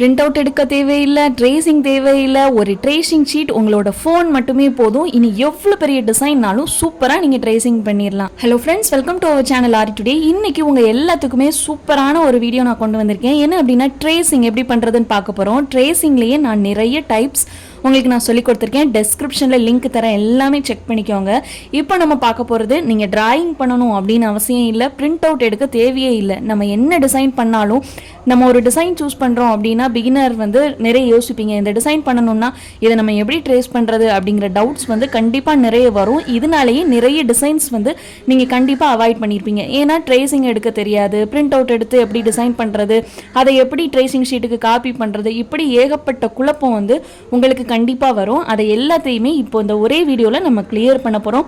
Print out எடுக்க தேவையில்லை tracing தேவையில்லை ஒரு ட்ரேசிங் ஷீட் உங்களோட ஃபோன் மட்டுமே போதும். இனி எவ்வளோ பெரிய டிசைன்னாலும் சூப்பராக நீங்கள் ட்ரேசிங் பண்ணிடலாம் hello friends welcome to our channel Aari today இன்னைக்கு உங்கள் எல்லாத்துக்குமே சூப்பரான ஒரு வீடியோ நான் கொண்டு வந்திருக்கேன். என்ன அப்படின்னா ட்ரேசிங் எப்படி பண்ணுறதுன்னு பார்க்க போகிறோம் ட்ரேசிங்லேயே நான் நிறைய டைப்ஸ் உங்களுக்கு நான் சொல்லி கொடுத்துருக்கேன். டெஸ்கிரிப்ஷனில் லிங்க் தரேன். எல்லாமே செக் பண்ணிக்கோங்க. இப்போ நம்ம பார்க்க போகிறது நீங்கள் டிராயிங் பண்ணணும் அப்படின்னு அவசியம் இல்லை. பிரிண்ட் அவுட் எடுக்க தேவையே இல்லை. நம்ம என்ன டிசைன் பண்ணாலும் நம்ம ஒரு டிசைன் சூஸ் பண்ணுறோம் அப்படின்னா பிகினர் வந்து நிறைய யோசிப்பீங்க. இந்த டிசைன் பண்ணணும்னா இதை நம்ம எப்படி ட்ரேஸ் பண்ணுறது அப்படிங்கிற டவுட்ஸ் வந்து கண்டிப்பாக நிறைய வரும். இதனாலேயே நிறைய டிசைன்ஸ் வந்து நீங்கள் கண்டிப்பாக அவாய்ட் பண்ணியிருப்பீங்க ஏன்னா ட்ரேசிங் எடுக்க தெரியாது. பிரிண்ட் அவுட் எடுத்து எப்படி டிசைன் பண்ணுறது அதை எப்படி ட்ரேசிங் ஷீட்டுக்கு காப்பி பண்ணுறது இப்படி ஏகப்பட்ட குழப்பம் வந்து உங்களுக்கு கண்டிப்பாக வரும். அதை எல்லாத்தையுமே இப்போ இந்த ஒரே வீடியோவில் நம்ம கிளியர் பண்ண போகிறோம்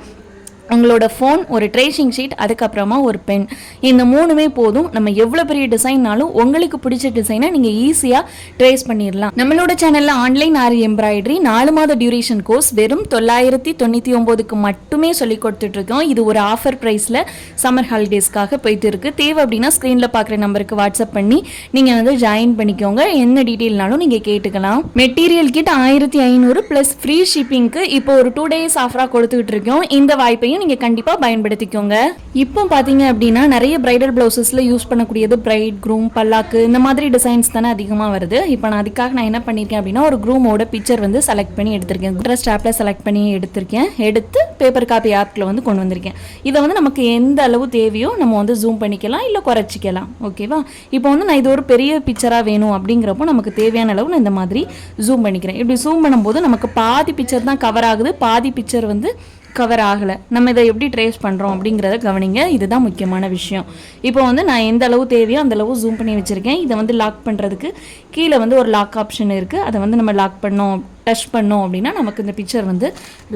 உங்களோட ஃபோன் ஒரு ட்ரேசிங் ஷீட் அதுக்கப்புறமா ஒரு பென் இந்த மூணுமே போதும். நம்ம எவ்வளோ பெரிய டிசைன்னாலும் உங்களுக்கு பிடிச்ச டிசைனை நீங்கள் ஈஸியாக ட்ரேஸ் பண்ணிடலாம் நம்மளோட சேனலில் ஆன்லைன் ஆரி எம்ப்ராய்டரி நாலு மாத டியூரேஷன் கோர்ஸ் வெறும் தொள்ளாயிரத்தி தொண்ணூற்றி ஒம்போதுக்கு மட்டுமே சொல்லி கொடுத்துட்ருக்கோம் இது ஒரு ஆஃபர் ப்ரைஸில் சம்மர் ஹாலிடேஸ்க்காக போயிட்டு இருக்குது தேவை அப்படின்னா ஸ்க்ரீனில் பார்க்குற நம்பருக்கு வாட்ஸ்அப் பண்ணி நீங்கள் வந்து ஜாயின் பண்ணிக்கோங்க. என்ன டீட்டெயில்னாலும் நீங்கள் கேட்டுக்கலாம். மெட்டீரியல் கிட் ஆயிரத்தி ஐநூறு ப்ளஸ் ஃப்ரீ ஷிப்பிங்க்கு இப்போ ஒரு டூ டேஸ் ஆஃபராக கொடுத்துக்கிட்டு இருக்கோம் இந்த வாய்ப்பையும் நீங்கள் கண்டிப்பாக பயன்படுத்திக்கோங்க. இப்போ பார்த்தீங்க அப்படின்னா நிறைய பிரைடல் ப்ளவுசஸில் யூஸ் பண்ணக்கூடியது பிரைட் க்ரூம் பல்லாக்கு இந்த மாதிரி டிசைன்ஸ் தானே அதிகமாக வருது. இப்போ நான் அதுக்காக நான் என்ன பண்ணியிருக்கேன் அப்படின்னா ஒரு க்ரூமோட பிக்சர் வந்து செலக்ட் பண்ணி எடுத்திருக்கேன். ட்ரெஸ் ஸ்டாப்பில் செலக்ட் பண்ணி எடுத்திருக்கேன். எடுத்து பேப்பர் காப்பி ஆப்பில் வந்து கொண்டு வந்திருக்கேன். இதை வந்து நமக்கு எந்த அளவு தேவையோ நம்ம வந்து ஜூம் பண்ணிக்கலாம் இல்லை குறைச்சிக்கலாம். ஓகேவா இப்போ வந்து நான் இது ஒரு பெரிய பிக்சராக வேணும் அப்படிங்கிறப்போ நமக்கு தேவையான அளவு நான் இந்த மாதிரி ஜூம் பண்ணிக்கிறேன். இப்படி ஜூம் பண்ணும்போது நமக்கு பாதி பிக்சர் தான் கவர் ஆகுது. பாதி பிக்சர் வந்து கவர் ஆகலை. நம்ம இதை எப்படி ட்ரேஸ் பண்ணுறோம் அப்படிங்கிறத கவனிங்க. இதுதான் முக்கியமான விஷயம். இப்போ வந்து நான் எந்த அளவு தேவையோ அந்த அளவு ஜூம் பண்ணி வச்சுருக்கேன். இதை வந்து லாக் பண்ணுறதுக்கு கீழே வந்து ஒரு லாக் ஆப்ஷன் இருக்குது அதை வந்து நம்ம லாக் பண்ணோம் டச் பண்ணோம் அப்படின்னா நமக்கு இந்த பிக்சர் வந்து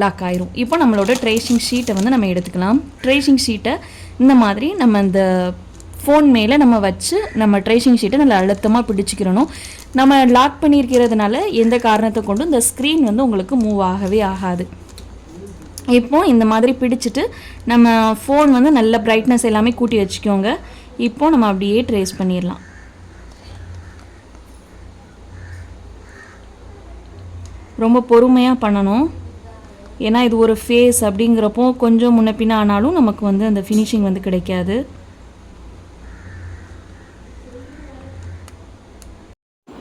லாக் ஆயிரும். இப்போ நம்மளோட ட்ரேசிங் ஷீட்டை வந்து நம்ம எடுத்துக்கலாம். ட்ரேசிங் ஷீட்டை இந்த மாதிரி நம்ம இந்த ஃபோன் மேலே நம்ம வச்சு நம்ம ட்ரேசிங் ஷீட்டை நல்லா அழுத்தமாக பிடிச்சிக்கிறணும். நம்ம லாக் பண்ணியிருக்கிறதுனால எந்த காரணத்தை கொண்டும் இந்த ஸ்க்ரீன் வந்து உங்களுக்கு மூவ் ஆகவே ஆகாது. இப்போ இந்த மாதிரி பிடிச்சிட்டு நம்ம ஃபோன் வந்து நல்ல பிரைட்னஸ் எல்லாமே கூட்டி வச்சுக்கோங்க. இப்போ நம்ம அப்படியே ட்ரேஸ் பண்ணிடலாம். ரொம்ப பொறுமையாக பண்ணணும். ஏன்னா இது ஒரு ஃபேஸ் அப்படிங்கிறப்போ கொஞ்சம் முன்ன பின்ன ஆனாலும் நமக்கு வந்து அந்த ஃபினிஷிங் வந்து கிடைக்காது.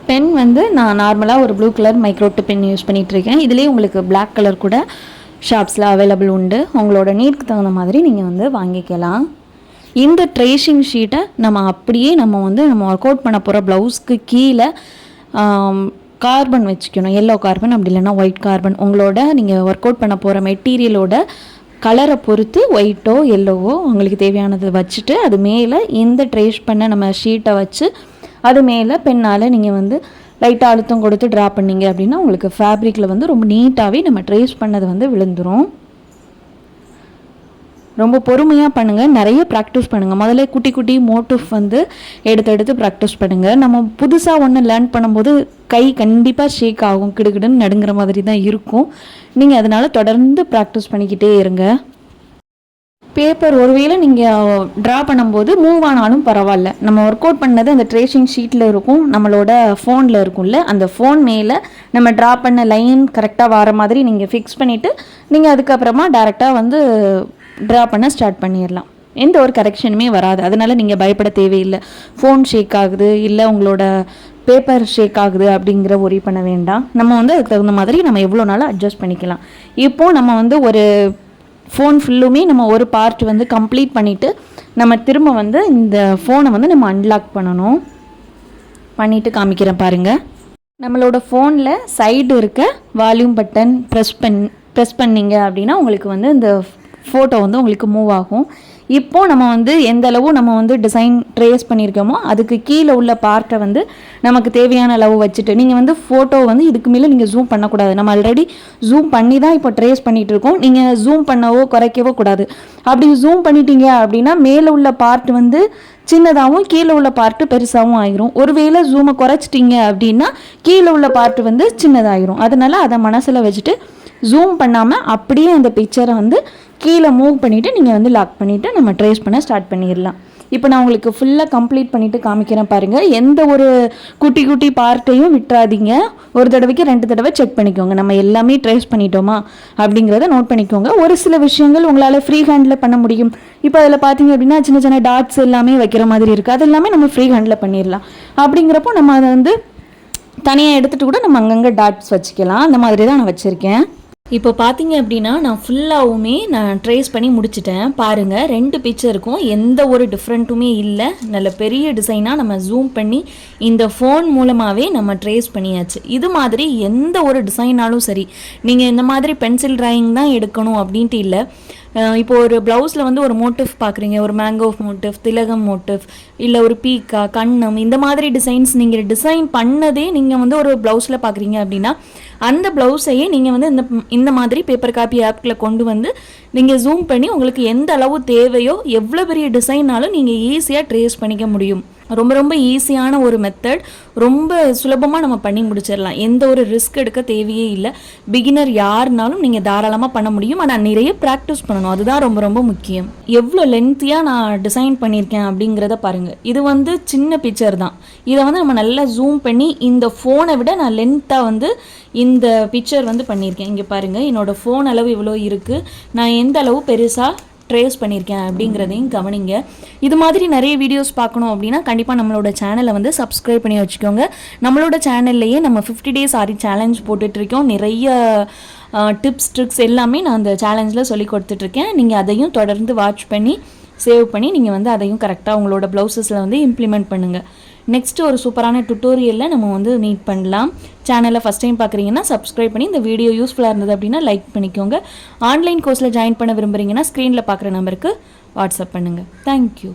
பென் வந்து நான் நார்மலாக ஒரு ப்ளூ கலர் மைக்ரோட்டு பென் யூஸ் பண்ணிகிட்ருக்கேன் இதுலேயே உங்களுக்கு பிளாக் கலர் கூட ஷாப்ஸில் அவைலபிள் உண்டு. உங்களோட நீட்க்கு தகுந்த மாதிரி நீங்கள் வந்து வாங்கிக்கலாம். இந்த ட்ரேஷிங் ஷீட்டை நம்ம அப்படியே நம்ம வந்து நம்ம ஒர்க் அவுட் பண்ண போகிற ப்ளவுஸ்க்கு கீழே கார்பன் வச்சுக்கணும். எல்லோ கார்பன் அப்படி இல்லைன்னா ஒயிட் கார்பன் உங்களோட நீங்கள் ஒர்க் அவுட் பண்ண போகிற மெட்டீரியலோட கலரை பொறுத்து ஒயிட்டோ எல்லோவோ உங்களுக்கு தேவையானதை வச்சுட்டு அது மேலே இந்த ட்ரேஷ் பண்ண நம்ம ஷீட்டை வச்சு அது மேலே பெண்ணால் நீங்கள் வந்து லைட்டாக அழுத்தம் கொடுத்து ட்ரா பண்ணீங்க அப்படின்னா உங்களுக்கு ஃபேப்ரிக்கில் வந்து ரொம்ப நீட்டாகவே நம்ம ட்ரேஸ் பண்ணது வந்து விழுந்துடும் ரொம்ப பொறுமையாக பண்ணுங்கள் நிறைய ப்ராக்டிஸ் பண்ணுங்கள் முதல்ல குட்டி குட்டி மோட்டிவ் வந்து எடுத்து எடுத்து ப்ராக்டிஸ் பண்ணுங்கள் நம்ம புதுசாக ஒன்று லேர்ன் பண்ணும்போது கை கண்டிப்பாக ஷேக் ஆகும் கிடுகிடுன்னு நடுங்கிற மாதிரி தான் இருக்கும். நீங்கள் அதனால் தொடர்ந்து ப்ராக்டிஸ் பண்ணிக்கிட்டே இருங்க. பேப்பர் ஒருவேளை நீங்கள் ட்ரா பண்ணும்போது மூவ் ஆனாலும் பரவாயில்ல. நம்ம ஒர்க் அவுட் பண்ணது அந்த ட்ரேஷிங் ஷீட்டில் இருக்கும் நம்மளோட ஃபோனில் இருக்கும்ல அந்த ஃபோன் மேலே நம்ம ட்ரா பண்ண லைன் கரெக்டாக வர மாதிரி நீங்கள் ஃபிக்ஸ் பண்ணிவிட்டு நீங்கள் அதுக்கப்புறமா டேரெக்டாக வந்து ட்ரா பண்ண ஸ்டார்ட் பண்ணிடலாம் எந்த ஒரு கரெக்ஷனுமே வராது. அதனால் நீங்கள் பயப்பட தேவையில்லை. ஃபோன் ஷேக் ஆகுது இல்லை உங்களோட பேப்பர் ஷேக் ஆகுது அப்படிங்கிற ஒரி பண்ண வேண்டாம். நம்ம வந்து அதுக்கு தகுந்த மாதிரி நம்ம எவ்வளோ நாளும் அட்ஜஸ்ட் பண்ணிக்கலாம். இப்போது நம்ம வந்து ஒரு ஃபோன் ஃபுல்லுமே நம்ம ஒரு பார்ட் வந்து கம்ப்ளீட் பண்ணிவிட்டு நம்ம திரும்ப வந்து இந்த ஃபோனை வந்து நம்ம அன்லாக் பண்ணணும். பண்ணிவிட்டு காமிக்கிறேன் பாருங்கள் நம்மளோட ஃபோனில் சைடு இருக்க வால்யூம் பட்டன் ப்ரெஸ் பண் ப்ரெஸ் பண்ணீங்க அப்படின்னா உங்களுக்கு வந்து இந்த ஃபோட்டோ வந்து உங்களுக்கு மூவ் ஆகும். இப்போது நம்ம வந்து எந்த அளவு நம்ம வந்து டிசைன் ட்ரேஸ் பண்ணியிருக்கோமோ அதுக்கு கீழே உள்ள பார்ட்டை வந்து நமக்கு தேவையான அளவு வச்சுட்டு நீங்கள் வந்து ஃபோட்டோ வந்து இதுக்கு மேலே நீங்கள் ஜூம் பண்ணக்கூடாது. நம்ம ஆல்ரெடி ஜூம் பண்ணி தான் இப்போ ட்ரேஸ் பண்ணிகிட்டு இருக்கோம் நீங்கள் ஜூம் பண்ணவோ குறைக்கவோ கூடாது. அப்படி ஜூம் பண்ணிட்டீங்க அப்படின்னா மேலே உள்ள பார்ட் வந்து சின்னதாகவும் கீழே உள்ள பார்ட்டு பெருசாகவும் ஆயிரும். ஒருவேளை ஜூமை குறைச்சிட்டிங்க அப்படின்னா கீழே உள்ள பார்ட்டு வந்து சின்னதாயிரும். அதனால் அதை மனசில் வச்சுட்டு ஜூம் பண்ணாமல் அப்படியே அந்த பிக்சரை வந்து கீழே மூவ் பண்ணிவிட்டு நீங்கள் வந்து லாக் பண்ணிவிட்டு நம்ம ட்ரேஸ் பண்ண ஸ்டார்ட் பண்ணிடலாம். இப்போ நான் உங்களுக்கு ஃபுல்லாக கம்ப்ளீட் பண்ணிவிட்டு காமிக்கிறேன் பாருங்கள் எந்த ஒரு குட்டி குட்டி பார்ட்டையும் விட்டுறாதீங்க. ஒரு தடவைக்கு ரெண்டு தடவை செக் பண்ணிக்கோங்க. நம்ம எல்லாமே ட்ரேஸ் பண்ணிட்டோமா அப்படிங்கிறத நோட் பண்ணிக்கோங்க. ஒரு சில விஷயங்கள் உங்களால் ஃப்ரீ ஹேண்டில் பண்ண முடியும். இப்போ அதில் பார்த்தீங்க அப்படின்னா சின்ன சின்ன டாட்ஸ் எல்லாமே வைக்கிற மாதிரி இருக்குது அது எல்லாமே நம்ம ஃப்ரீ ஹேண்டில் பண்ணிடலாம். அப்படிங்கிறப்போ நம்ம அதை வந்து தனியாக எடுத்துகிட்டு கூட நம்ம அங்கங்கே டாட்ஸ் வச்சுக்கலாம். அந்த மாதிரி தான் நான் வச்சுருக்கேன். இப்போ பார்த்தீங்க அப்படின்னா நான் ஃபுல்லாகவுமே நான் ட்ரேஸ் பண்ணி முடிச்சிட்டேன். பாருங்கள் ரெண்டு பிக்சருக்கும் எந்த ஒரு டிஃப்ரெண்ட்டுமே இல்லை. நல்ல பெரிய டிசைனாக நம்ம ஜூம் பண்ணி இந்த ஃபோன் மூலமாகவே நம்ம ட்ரேஸ் பண்ணியாச்சு. இது மாதிரி எந்த ஒரு டிசைனாலும் சரி நீங்கள் இந்த மாதிரி பென்சில் ட்ராயிங் தான் எடுக்கணும் அப்படின்ட்டு இல்லை. இப்போ ஒரு ப்ளவுஸில் வந்து ஒரு மோட்டிவ் பார்க்குறீங்க. ஒரு மேங்கோ மோட்டிவ் திலகம் மோட்டிவ் இல்லை ஒரு பீக்கா கண்ணம் இந்த மாதிரி டிசைன்ஸ் நீங்கள் டிசைன் பண்ணதே நீங்கள் வந்து ஒரு ப்ளவுஸில் பார்க்குறீங்க அப்படின்னா அந்த ப்ளவுஸையே நீங்கள் வந்து இந்த இந்த மாதிரி பேப்பர் காப்பி ஆப்பில் கொண்டு வந்து நீங்கள் ஜூம் பண்ணி உங்களுக்கு எந்த அளவு தேவையோ எவ்வளோ பெரிய டிசைன்னாலும் நீங்கள் ஈஸியாக ட்ரேஸ் பண்ணிக்க முடியும். ரொம்ப ரொம்ப ஈஸியான ஒரு மெத்தட் ரொம்ப சுலபமாக நம்ம பண்ணி முடிச்சிடலாம். எந்த ஒரு ரிஸ்க் எடுக்க தேவையே இல்லை. பிகினர் யாருனாலும் நீங்கள் தாராளமாக பண்ண முடியும். ஆனால் நிறைய ப்ராக்டிஸ் பண்ணணும். அதுதான் ரொம்ப ரொம்ப முக்கியம். எவ்வளோ லென்த்தியாக நான் டிசைன் பண்ணியிருக்கேன் அப்படிங்கிறத பாருங்கள் இது வந்து சின்ன பிக்சர் தான். இதை வந்து நம்ம நல்லா ஜூம் பண்ணி இந்த ஃபோனை விட நான் லென்த்தாக வந்து இந்த பிக்சர் வந்து பண்ணியிருக்கேன். இங்கே பாருங்கள் என்னோடய ஃபோன் அளவு இவ்வளோ இருக்குது நான் எந்த அளவு பெருசாக ட்ரேஸ் பண்ணியிருக்கேன் அப்படிங்கிறதையும் கவனிங்க. இது மாதிரி நிறைய வீடியோஸ் பார்க்கணும் அப்படின்னா கண்டிப்பாக நம்மளோட சேனலை வந்து சப்ஸ்கிரைப் பண்ணி வச்சுக்கோங்க. நம்மளோட சேனல்லையே நம்ம ஃபிஃப்டி டேஸ் ஆரி சேலஞ்ச் போட்டுட்ருக்கோம். நிறைய டிப்ஸ் ட்ரிக்ஸ் எல்லாமே நான் அந்த சேலஞ்சில் சொல்லி கொடுத்துட்ருக்கேன். நீங்கள் அதையும் தொடர்ந்து வாட்ச் பண்ணி சேவ் பண்ணி நீங்கள் வந்து அதையும் கரெக்டாக உங்களோட ப்ளவுசஸில் வந்து இம்ப்ளிமெண்ட் பண்ணுங்கள் நெக்ஸ்ட் ஒரு சூப்பரான டுட்டோரியலில் நம்ம வந்து மீட் பண்ணலாம். சேனலை ஃபஸ்ட் டைம் பார்க்குறீங்கன்னா சப்ஸ்கிரைப் பண்ணி இந்த வீடியோ யூஸ்ஃபுல்லாக இருந்தது அப்படின்னா லைக் பண்ணிக்கோங்க. ஆன்லைன் கோர்ஸில் ஜாயின் பண்ண விரும்புகிறீங்கன்னா ஸ்க்ரீனில் பார்க்குற நம்பருக்கு வாட்ஸ்அப் பண்ணுங்கள் தேங்க்யூ